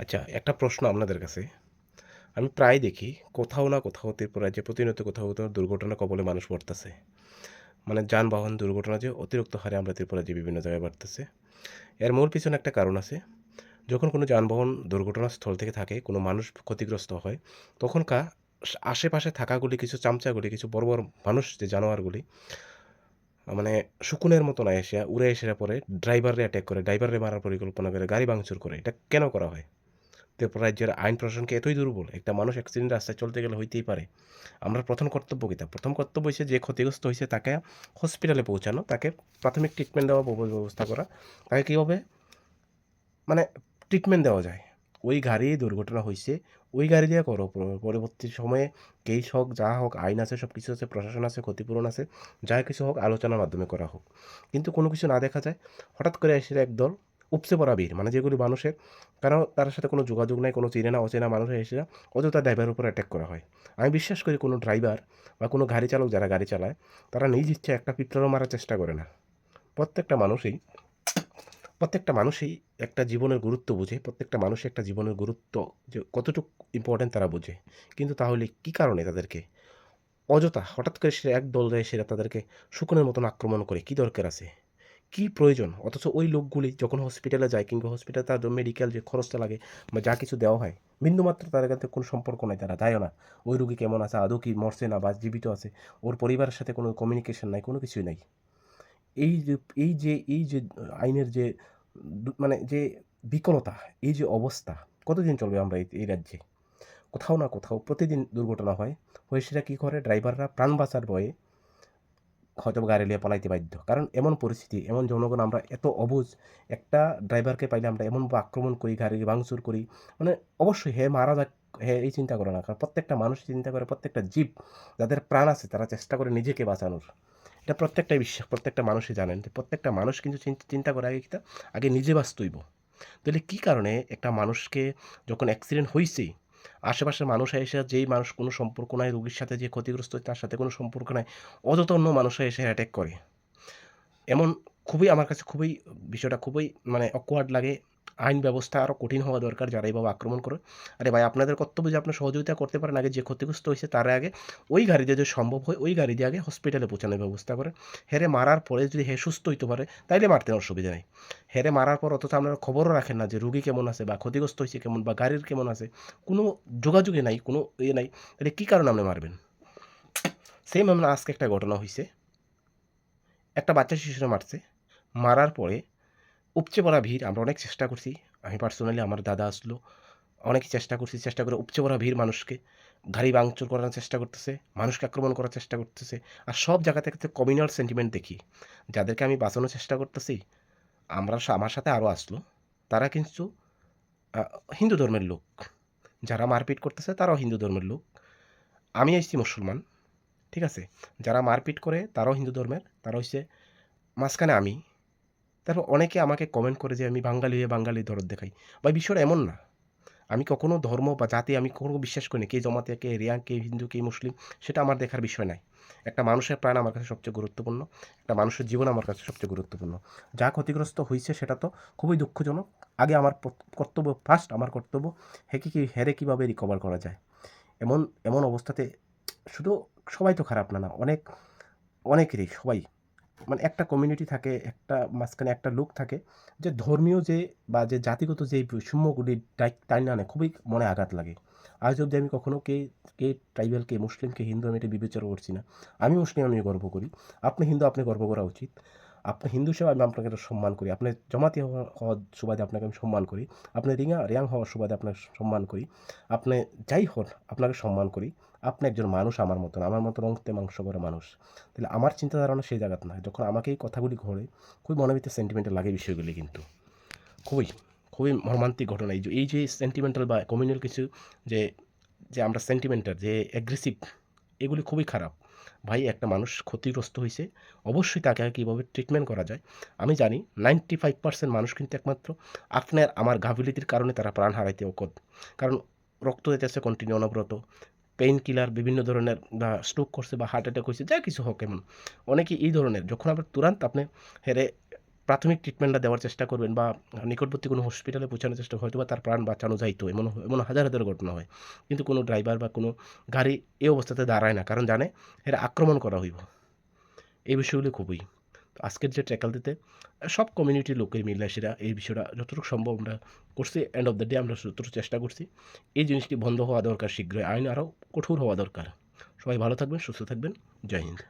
আচ্ছা একটা প্রশ্ন আপনাদের কাছে। আমি প্রায় দেখি কোথাও না কোথাও ত্রিপুরা যে প্রতিনিয়ত কোথাও কোথাও দুর্ঘটনা কবলে মানুষ পড়তেছে। মানে যানবাহন দুর্ঘটনা যে অতিরিক্ত হারে আমরা ত্রিপুরা যে বিভিন্ন জায়গায় বাড়তেছে। এর মূল পিছনে একটা কারণ আছে, যখন কোনো যানবাহন দুর্ঘটনাস্থল থেকে থাকে, কোনো মানুষ ক্ষতিগ্রস্ত হয়, তখনকার আশেপাশে থাকাগুলি কিছু চামচাগুলি, কিছু বড় বড় মানুষ যে জানোয়ারগুলি মানে শকুনের মতো না এসে উড়ে এসে পরে ড্রাইভারে অ্যাটাক করে ড্রাইভারে মারার পরিকল্পনা করে, গাড়ি ভাঙচুর করে, এটা কেন করা হয়? ত্রিপুরা রাজ্যের আইন প্রশাসনকে এতই দুর্বল। একটা মানুষ অ্যাক্সিডেন্ট রাস্তায় চলতে গেলে হইতেই পারে। আমরা প্রথম কর্তব্য কী প্রথম কর্তব্য হচ্ছে যে ক্ষতিগ্রস্ত হয়েছে তাকে হসপিটালে পৌঁছানো, তাকে প্রাথমিক ট্রিটমেন্ট দেওয়া ব্যবস্থা করা। তাকে কীভাবে? মানে ট্রিটমেন্ট দেওয়া যায়। ওই গাড়ি দুর্ঘটনা হয়েছে ওই গাড়ি দিয়ে করো। পরবর্তী সময়ে কেস হোক, যা হোক, আইন আছে সব কিছু আছে, প্রশাসন আছে, ক্ষতিপূরণ আছে, যা কিছু হোক, আলোচনার মাধ্যমে করা হোক। কিন্তু কোনো কিছু না দেখা যায়। হঠাৎ করে এসে একদল উপচে পড়া ভিড় মানে যেগুলি মানুষের, কারণ তার সাথে কোনো যোগাযোগ নাই, কোনো চেনে না অচেনা মানুষের এসে অযথা ড্রাইভারের উপর অ্যাটাক করা হয়। আমি বিশ্বাস করি কোনো ড্রাইভার বা কোনো গাড়ি চালক, যারা গাড়ি চালায়, তারা নিজ ইচ্ছে একটা পিঁপড়ারও মারার চেষ্টা করে না। প্রত্যেকটা মানুষই প্রত্যেকটা মানুষই একটা জীবনের গুরুত্ব বুঝে, প্রত্যেকটা মানুষই একটা জীবনের গুরুত্ব যে কতটুকু ইম্পর্টেন্ট তারা বোঝে। কিন্তু তাহলে কী কারণে তাদেরকে অযথা, হঠাৎ করে সে এক দল যায়, সেটা তাদেরকে শুকনের মতন আক্রমণ করে, কী দরকার আছে? কী প্রয়োজন? অথচ ওই লোকগুলি যখন হসপিটালে যায় কিংবা হসপিটালে তার মেডিকেল যে খরচটা লাগে বা যা কিছু দেওয়া হয় বিন্দুমাত্র তাদের কাছে কোনো সম্পর্ক নাই তারা, যায়ও না। ওই রুগী কেমন আছে? আদৌ কি মরছে না বা জীবিত আছে? ওর পরিবারের সাথে কোনো কমিউনিকেশন নাই, কোনো কিছুই নাই। এই যে এই যে এই যে আইনের যে মানে যে বিকলতা, এই যে অবস্থা, কতদিন চলবে আমরা এই এই রাজ্যে? কোথাও না কোথাও প্রতিদিন দুর্ঘটনা হয়। হয়ে সেটা কী করে? ড্রাইভাররা প্রাণ বাঁচার ভয়ে হয়তো গাড়ি নিয়ে পালাইতে বাধ্য। কারণ এমন পরিস্থিতি, এমন জনগণ আমরা এত অবুজ, একটা ড্রাইভারকে পাইলে আমরা এমনভাবে আক্রমণ করি, গাড়ি ভাঙচুর করি মানে অবশ্যই হে মারা যাক, হে এই চিন্তা করে না। কারণ প্রত্যেকটা মানুষ চিন্তা করে, প্রত্যেকটা জীব যাদের প্রাণ আছে তারা চেষ্টা করে নিজেকে বাঁচানোর। এটা প্রত্যেকটাই বিশ্বাস, প্রত্যেকটা মানুষই জানেন যে প্রত্যেকটা মানুষ কিন্তু চিন্তা করে আগে কিতা আগে নিজে বাঁচতইব। তাহলে কী কারণে একটা মানুষকে যখন অ্যাক্সিডেন্ট হয়েছে আশেপাশের মানুষ এসে যেই মানুষ কোনো সম্পর্ক নাই, রুগীর সাথে যে ক্ষতিগ্রস্ত, তার সাথে কোনো সম্পর্ক নাই, অযথা অন্য মানুষ এসে অ্যাটাক করে। এমন খুবই আমার কাছে খুবই, বিষয়টা খুবই মানে অকওয়ার্ড লাগে। আইন ব্যবস্থা আরও কঠিন হওয়া দরকার যারা এইভাবে আক্রমণ করে। আরে ভাই, আপনাদের কর্তব্য যে আপনি সহযোগিতা করতে পারেন, আগে যে ক্ষতিগ্রস্ত হয়েছে তার আগে ওই গাড়ি দিয়ে যদি সম্ভব হয়, ওই গাড়ি দিয়ে আগে হসপিটালে পৌঁছানোর ব্যবস্থা করেন হেরে মারার পরে যদি হে সুস্থ হইতে পারে, তাইলে মারতে অসুবিধা নেই। হেরে মারার পর অথচ আপনারা খবরও রাখেন না যে রুগী কেমন আছে বা ক্ষতিগ্রস্ত হয়েছে কেমন বা গাড়ির কেমন আছে। কোনো যোগাযোগে নাই, কোনো ইয়ে নাই, তাহলে কী কারণে আপনি মারবেন? সেম আমরা আজকে একটা ঘটনা হয়েছে একটা বাচ্চা শিশুরা মারছে। মারার পরে উপচে পড়া ভিড়, আমরা অনেক চেষ্টা করছি। আমি পার্সোনালি আমার দাদা আসলো, অনেক চেষ্টা করছি, চেষ্টা করে উপচে পড়া ভিড় মানুষকে। গাড়ি ভাঙচুর করার চেষ্টা করতেছে, মানুষকে আক্রমণ করার চেষ্টা করতেছে। আর সব জায়গা থেকে কমিউনাল সেন্টিমেন্ট দেখি। যাদেরকে আমি বাঁচানোর চেষ্টা করতেছি, আমরা আমার সাথে আরও আসলো। তারা কিন্তু হিন্দু ধর্মের লোক। যারা মারপিট করতেছে, তারাও হিন্দু ধর্মের লোক। আমি এসেছি মুসলমান, ঠিক আছে? যারা মারপিট করে, তারাও হিন্দু ধর্মের। তারা হচ্ছে মাঝখানে আমি। তারপর অনেকে আমাকে কমেন্ট করে যে, আমি বাঙালি হয়ে বাঙালি দরদ দেখাই। বা বিষয়টা এমন না। আমি কখনো ধর্ম বা জাতি আমি কখনো বিশ্বাস করি কে জমাতে, কে রিয়াং, কে হিন্দু, কে মুসলিম, সেটা আমার দেখার বিষয় নাই। একটা মানুষের প্রাণ আমার কাছে সবচেয়ে গুরুত্বপূর্ণ। একটা মানুষের জীবন আমার কাছে সবচেয়ে গুরুত্বপূর্ণ। যা ক্ষতিগ্রস্ত হয়েছে সেটা তো খুবই দুঃখজনক। আগে আমার কর্তব্য ফার্স্ট আমার কর্তব্য হেকে কি, হেরে কীভাবে রিকভার করা যায়? এমন এমন অবস্থাতে শুধু সবাই তো খারাপ না না, অনেক, অনেকেরই সবাই মানে একটা কমিউনিটি থাকে, একটা মাঝখানে একটা লোক থাকে যে ধর্মীয় যে বা যে জাতিগত যে বৈষম্যগুলি টাই- টাইনে আনে খুবই মনে আঘাত লাগে। আজ অবধি আমি কখনো কে কে ট্রাইবেল কে মুসলিম, কে হিন্দু আমি এটা বিবেচনা করছি না। আমি মুসলিম আমি গর্ব করি। আপনি হিন্দু, আপনি গর্ব করা উচিত। আপনি হিন্দু হিসেবে আমি আপনাকে এটা সম্মান করি। আপনি জমাতি হওয়া, হওয়ার সুবাদে আপনাকে আমি সম্মান করি। আপনি রিঙা, রিয়াং হওয়ার সুবাদে আপনাকে সম্মান করি। আপনি যাই হন, আপনাকে সম্মান করি। আপনি একজন মানুষ আমার মতন আমার মতন রক্তে মাংস করে মানুষ। তাহলে আমার চিন্তাধারণা সেই জায়গাতে না। যখন আমাকে এই কথাগুলি ঘরে, খুবই মনের ভিতরে সেন্টিমেন্টাল লাগে বিষয়গুলি কিন্তু। খুবই খুবই মর্মান্তিক ঘটনা। এই যে এই যে সেন্টিমেন্টাল বা কমিউনাল কিছু যে যে আমরা সেন্টিমেন্টাল যে অ্যাগ্রেসিভ এগুলি খুবই খারাপ। ভাই, একটা মানুষ ক্ষতিগ্রস্ত হয়েছে অবশ্যই তাকে কীভাবে ট্রিটমেন্ট করা যায়? আমি জানি নাইনটি ফাইভ পার্সেন্ট মানুষ কিন্তু একমাত্র আপনার, আমার গাফিলিতির কারণে তারা প্রাণ হারাইতে অকদ কারণ রক্ত দিতেছে কন্টিনিউ অনবরত। পেইন কিলার বিভিন্ন ধরনের বা স্ট্রোক করছে বা হার্ট অ্যাটাক হয়েছে, যা কিছু হোক এমন। অনেকে এই ধরনের, যখন আপনার তুরান্ত আপনি হেরে প্রাথমিক ট্রিটমেন্টটা দেওয়ার চেষ্টা করবেন বা নিকটবর্তী কোনো হসপিটালে পৌঁছানোর চেষ্টা হয়তো বা তার প্রাণ বাঁচানো যাইতো এমন এমন হাজার হাজার ঘটনা হয়। কিন্তু কোনো ড্রাইভার বা কোনো গাড়ি এই অবস্থাতে দাঁড়ায় না, কারণ জানে এরা আক্রমণ করা হইব। এই বিষয়গুলি খুবই আজকের যে ট্র্যাকাল দিতে, সব কমিউনিটির লোকের মিলে এই বিষয়টা যতটুকু সম্ভব আমরা করছি এন্ড অফ দ্য ডে আমরা যতটুকু চেষ্টা করছি, এই জিনিসটি বন্ধ হওয়া দরকার শীঘ্রই, আইন আরও কঠোর হওয়া দরকার। সবাই ভালো থাকবেন, সুস্থ থাকবেন, জয় হিন্দ।